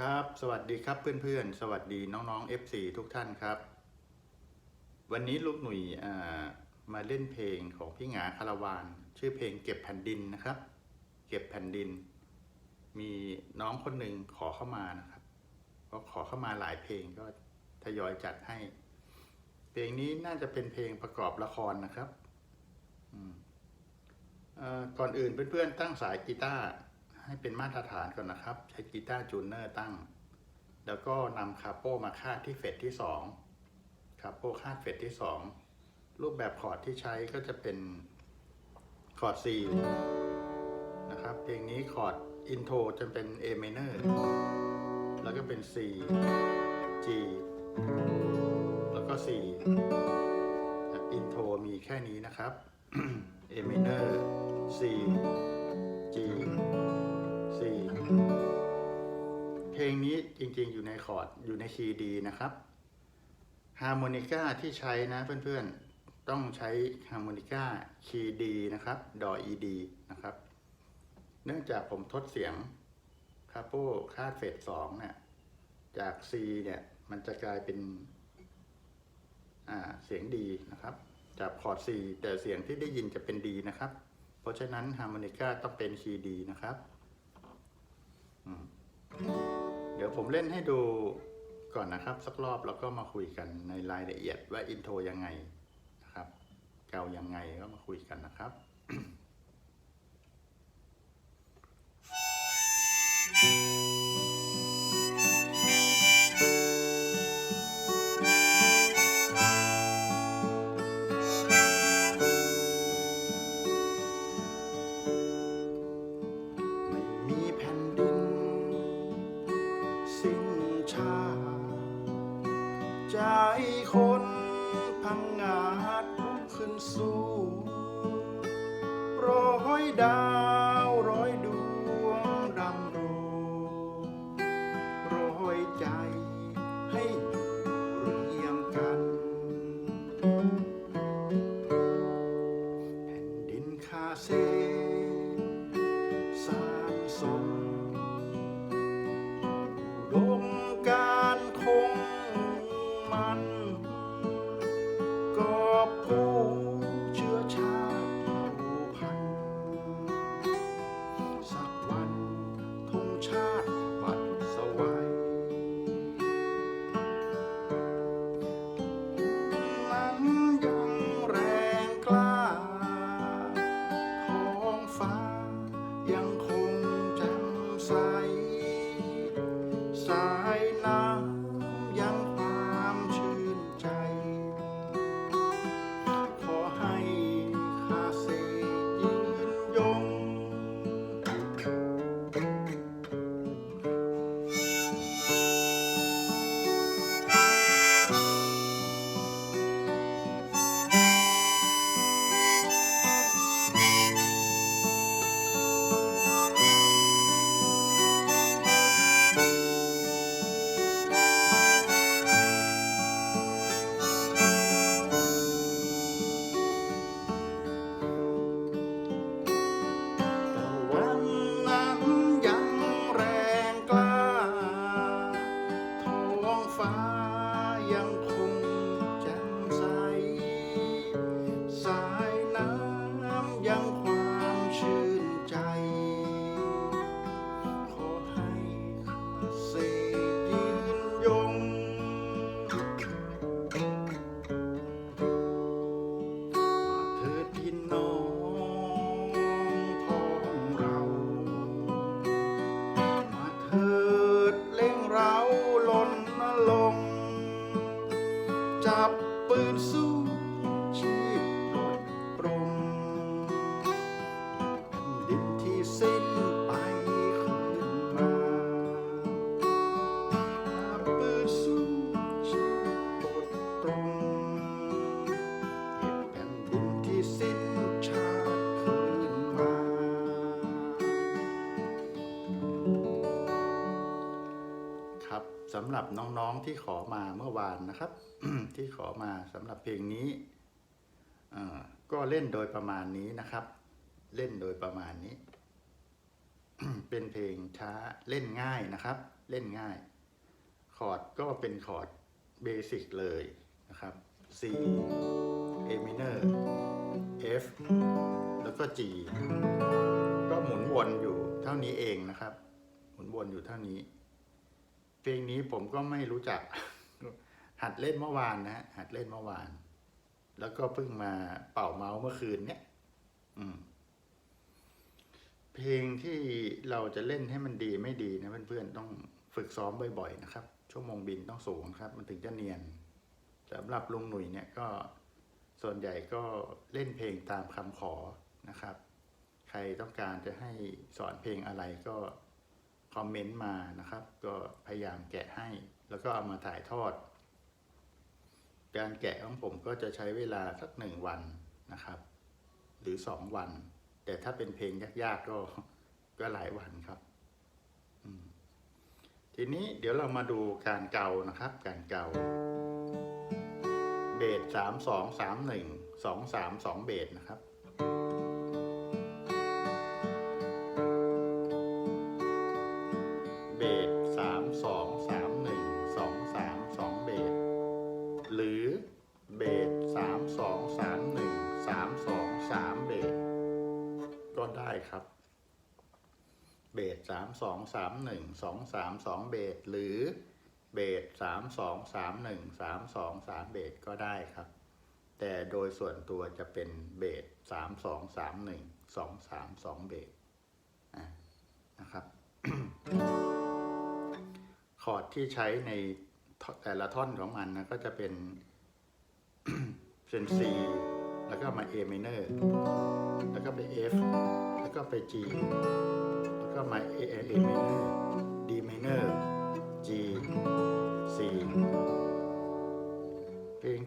ครับ สวัสดีครับเพื่อนๆ สวัสดีน้องๆ FC ทุกท่านครับ วันนี้ลูกหนุ่ยมาเล่นเพลงของพี่หงาคาราวาน ชื่อเพลงเก็บแผ่นดินนะครับ เก็บแผ่นดิน มีน้องคนหนึ่งขอเข้ามานะครับก็ขอเข้ามาหลายเพลงก็ทยอยจัดให้ เพลงนี้น่าจะเป็นเพลงประกอบละครนะครับก่อนอื่นเพื่อนๆตั้งสายกีตาร์ ให้เป็นมาตรฐานก่อนนะครับ ใช้กีตาร์จูนเนอร์ตั้ง แล้วก็นำคาโปมาคาดที่เฟดที่สองคาโปคาดเฟดที่สองรูปแบบคอร์ดที่ใช้ก็จะเป็นคอร์ด C นะครับ เพลงนี้คอร์ดอินโทรจะเป็น A minor แล้วก็เป็น C G แล้วก็ C อินโทรมีแค่นี้นะครับ A minor C G C เพลงนี้จริงๆอยู่ในคอร์ดอยู่ในคีย์ดีนะครับฮาร์โมนิก้าที่ใช้นะเพื่อนๆ ต้องใช้ฮาร์โมนิก้าคีย์ดีนะครับ ดอ ed นะครับ เนื่องจากผมทดเสียงคาโปคาดเฟสสองเนี่ยจาก C เนี่ยมันจะกลายเป็นเสียงดีนะครับจากคอร์ด C แต่เสียงที่ได้ยินจะเป็นดีนะครับ เพราะฉะนั้นฮาร์โมนิก้าต้องเป็นคีย์ดีนะครับ เดี๋ยวผมเล่นให้ดูก่อนนะครับ สักรอบแล้วก็มาคุยกันในรายละเอียดว่าอินโทรยังไงนะครับ เกายังไงก็มาคุยกันนะครับ ใจคนพังงาดลุกขึ้นสู้ร้อยดาว น้องๆที่ขอมาเมื่อวานนะครับ ที่ขอมาสำหรับเพลงนี้ก็เล่นโดยประมาณนี้นะครับ เล่นโดยประมาณนี้ เป็นเพลงช้าเล่นง่ายนะครับ เล่นง่าย คอร์ดก็เป็นคอร์ดเบสิกเลยนะครับ C A minor F แล้วก็ G ก็หมุนวนอยู่เท่านี้เองนะครับ หมุนวนอยู่เท่านี้ เพลงนี้ผมก็ไม่รู้จัก หัดเล่นเมื่อวานนะฮะหัดเล่นเมื่อวาน แล้วก็เพิ่งมาเป่าเมาส์เมื่อคืนเนี้ยอืมเพลงที่เราจะเล่นให้มันดีไม่ดีนะเพื่อนๆต้องฝึกซ้อมบ่อยๆนะครับ ชั่วโมงบินต้องสูงครับ มันถึงจะเนียนสำหรับลุงหนุ่ยเนี่ยก็ส่วนใหญ่ก็เล่นเพลงตามคำขอนะครับ ใครต้องการจะให้สอนเพลงอะไรก็ คอมเมนต์มานะครับ ก็พยายามแกะให้ แล้วก็เอามาถ่ายทอด การแกะของผมก็จะใช้เวลาสักหนึ่งวันนะครับ หรือสองวัน แต่ถ้าเป็นเพลงยากๆก็ก็หลายวันครับทีนี้เดี๋ยวเรามาดูการเกานะครับ การเกาเบสสามสองสามหนึ่งสองสามสองเบสนะครับ สองสามสองเบสหรือเบสสามสองสามหนึ่งสามสองสามเบสก็ได้ครับ แต่โดยส่วนตัวจะเป็นเบสสามสองสามหนึ่งสองสามสองเบสนะครับคอร์ดที่ใช้ในแต่ละท่อนของมันนะก็จะเป็นเป็น C แล้วก็มา A minor แล้วก็ไป F แล้วก็ไป G แล้วก็มา A A minor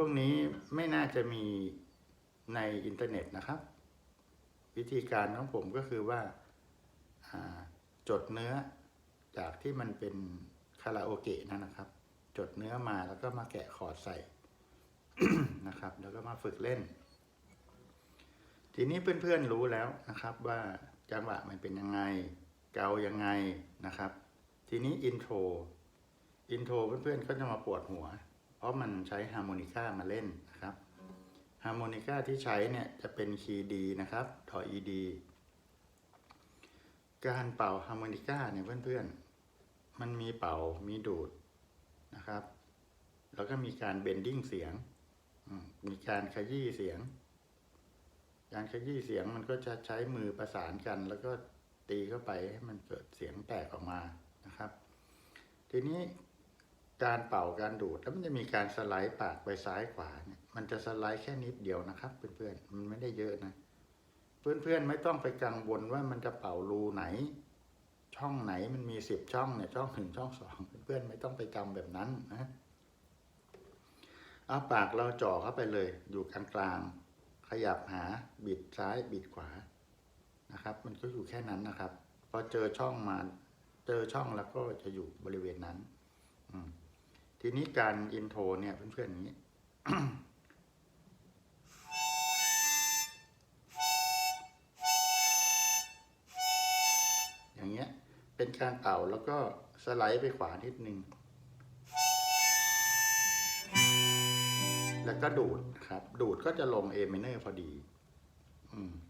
วกนี้ไม่น่าจะมีในอินเทอร์เน็ตนะครับ วิธีการของผมก็คือว่าจดเนื้อจากที่มันเป็นคาราโอเกะนั่นนะครับ จดเนื้อมาแล้วก็มาแกะคอร์ดใส่นะครับ แล้วก็มาฝึกเล่น ทีนี้เพื่อนๆรู้แล้วนะครับว่าจังหวะมันเป็นยังไง เกายังไงนะครับ ทีนี้อินโทรอินโทรเพื่อนๆก็จะมาปวดหัว เพราะมันใช้ฮาร์โมนิก้ามาเล่นนะครับฮาร์โมนิก้าที่ใช้เนี่ยจะเป็นคีย์ดีนะครับถอ ED การเป่าฮาร์โมนิก้าเนี่ยเพื่อนๆ มันมีเป่ามีดูดนะครับ แล้วก็มีการเบนดิ้งเสียงมมีการขยี้เสียง การขยี้เสียงมันก็จะใช้มือประสานกัน แล้วก็ตีเข้าไปให้มันเกิดเสียงแตกออกมานะครับ ทีนี้ การเป่าการดูดแล้วมันจะมีการสไลด์ปากไปซ้ายขวาเนี่ยมันจะสไลด์แค่นิดเดียวนะครับเพื่อนๆมันไม่ได้เยอะนะ เพื่อนๆไม่ต้องไปกังวลว่ามันจะเป่ารูไหน ช่องไหนมันมีสิบช่องเนี่ยช่องหนึ่งช่องสองเพื่อนๆไม่ต้องไปจำแบบนั้นนะเอาปากเราจ่อเข้าไปเลย อยู่กลางกลางๆขยับหาบิดซ้ายบิดขวานะครับ มันก็อยู่แค่นั้นนะครับพอเจอช่องมาเจอช่องแล้วก็จะอยู่บริเวณนั้น อืม ทีนี้การอินโทรเนี่ยเพื่อนๆอย่างนี้อย่างเงี้ยเป็นการเป่าแล้วก็สไลด์ไปขวานิดนึง แล้วก็ดูดครับ ดูดก็จะลง A minor พอดี อืมมี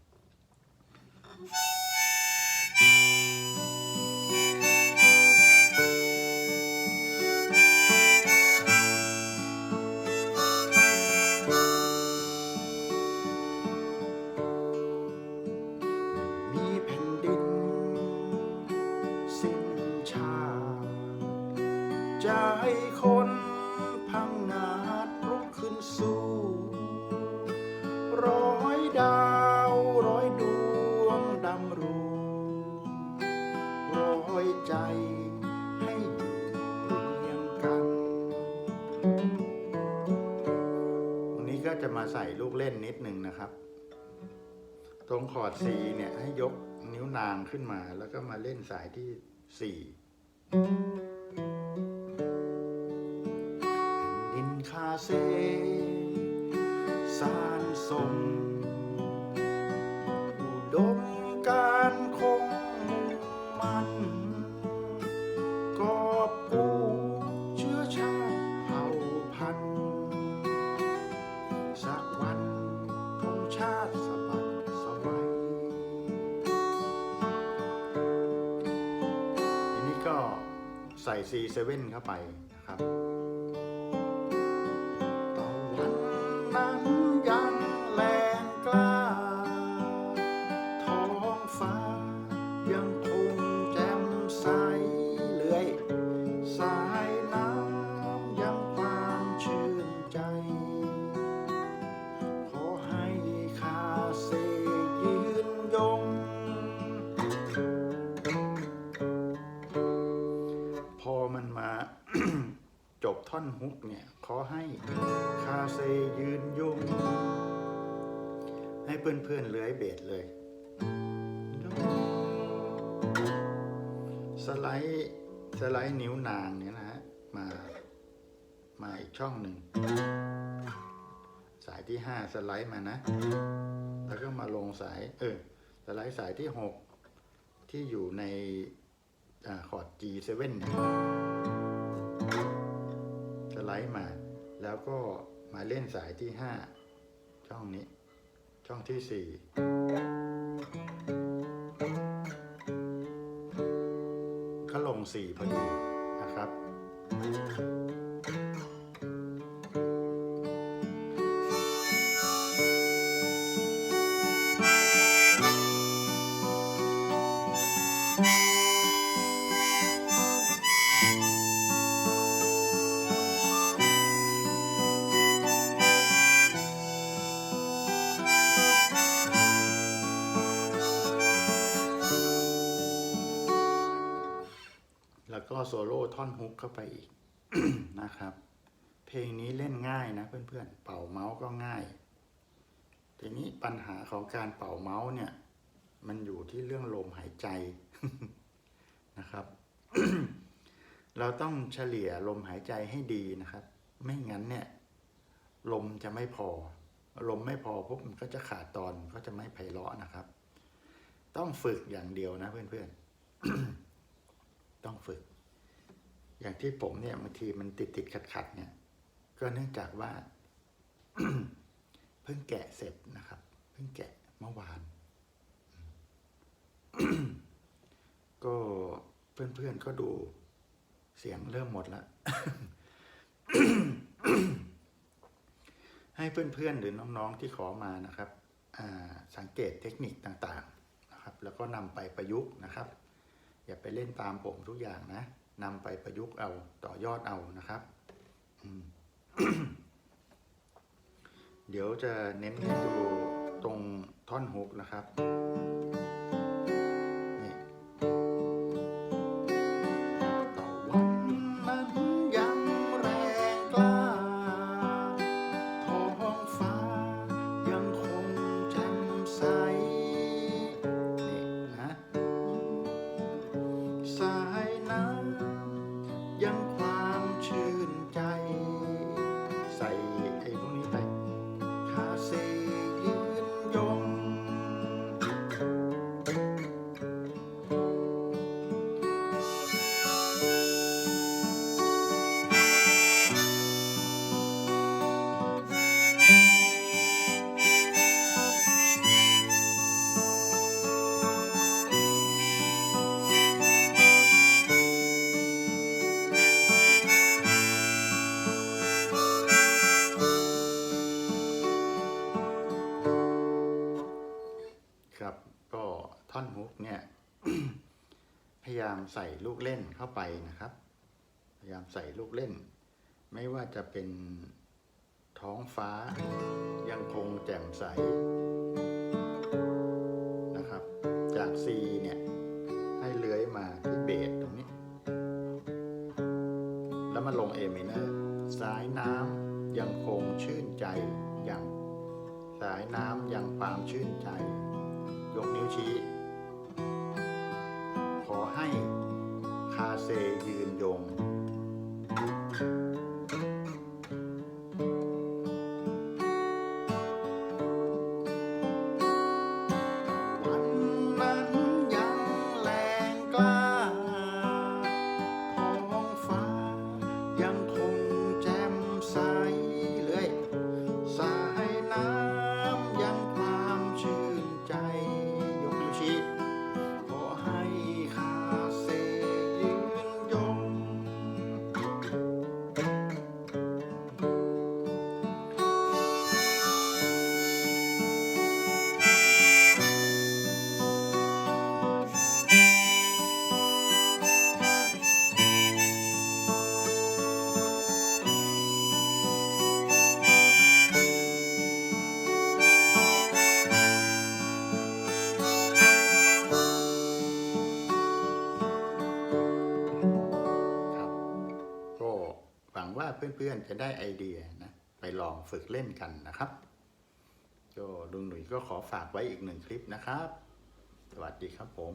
จะมาใส่ลูกเล่นนิดนึงนะครับ ตรงคอร์ด C เนี่ยให้ยกนิ้วนางขึ้นมา แล้วก็มาเล่นสายที่ 4ดินคาเซสารสม ใส่ C7 เข้าไปนะครับ เพื่อนๆเลื้อยเบสเลย สไลด์สไลด์นิ้วนางเนี่ยนะฮะมา มาอีกช่องหนึ่ง สายที่ห้าสไลด์มานะ แล้วก็มาลงสาย เออ สไลด์สายที่หกที่อยู่ในอคอร์ด G7 เนี่ยสไลด์มา แล้วก็มาเล่นสายที่ห้าช่องนี้ ช่องที่สี่เขาลงสี่พอดีนะครับ แล้วก็โซโล่ท่อนฮุกเข้าไปอีกนะครับ เพลงนี้เล่นง่ายนะเพื่อนๆ เป่าเมาส์ก็ง่าย ทีนี้ปัญหาของการเป่าเมาส์เนี่ย มันอยู่ที่เรื่องลมหายใจนะครับ เราต้องเฉลี่ยลมหายใจให้ดีนะครับ ไม่งั้นเนี่ย ลมจะไม่พอ ลมไม่พอปุ๊บมันก็จะขาดตอนก็จะไม่ไพเราะนะครับ ต้องฝึกอย่างเดียวนะเพื่อนๆ ต้องฝึก อย่างที่ผมเนี่ยบางทีมันติดติดขัดขัดเนี่ย ก็เนื่องจากว่าเพิ่งแกะเสร็จนะครับ เพิ่งแกะเมื่อวาน ก็เพื่อนๆก็ดูเสียงเริ่มหมดแล้วให้เพื่อนๆหรือน้องๆที่ขอมานะครับอ่าสังเกตเทคนิคต่างๆนะครับ แล้วก็นำไปประยุกต์นะครับ อย่าไปเล่นตามผมทุกอย่างนะนำไปประยุกต์เอาต่อยอดเอานะครับเดี๋ยวจะเน้นให้ดูตรงท่อนฮุกนะครับ ใส่ลูกเล่นเข้าไปนะครับ พยายามใส่ลูกเล่น ไม่ว่าจะเป็นท้องฟ้ายังคงแจ่มใสนะครับ จาก C เนี่ย ให้เลื้อยมาที่เบสตรงนี้ แล้วมาลง A minor สายน้ำยังคงชื่นใจอย่าง สายน้ำยังความชื่นใจ ยกนิ้วชี้ ค พื่อนๆจะได้ไอเดียนะไปลองฝึกเล่นกันนะครับก็ลุงหนุ่ยก็ขอฝากไว้อีกหนึ่งคลิปนะครับ สวัสดีครับผม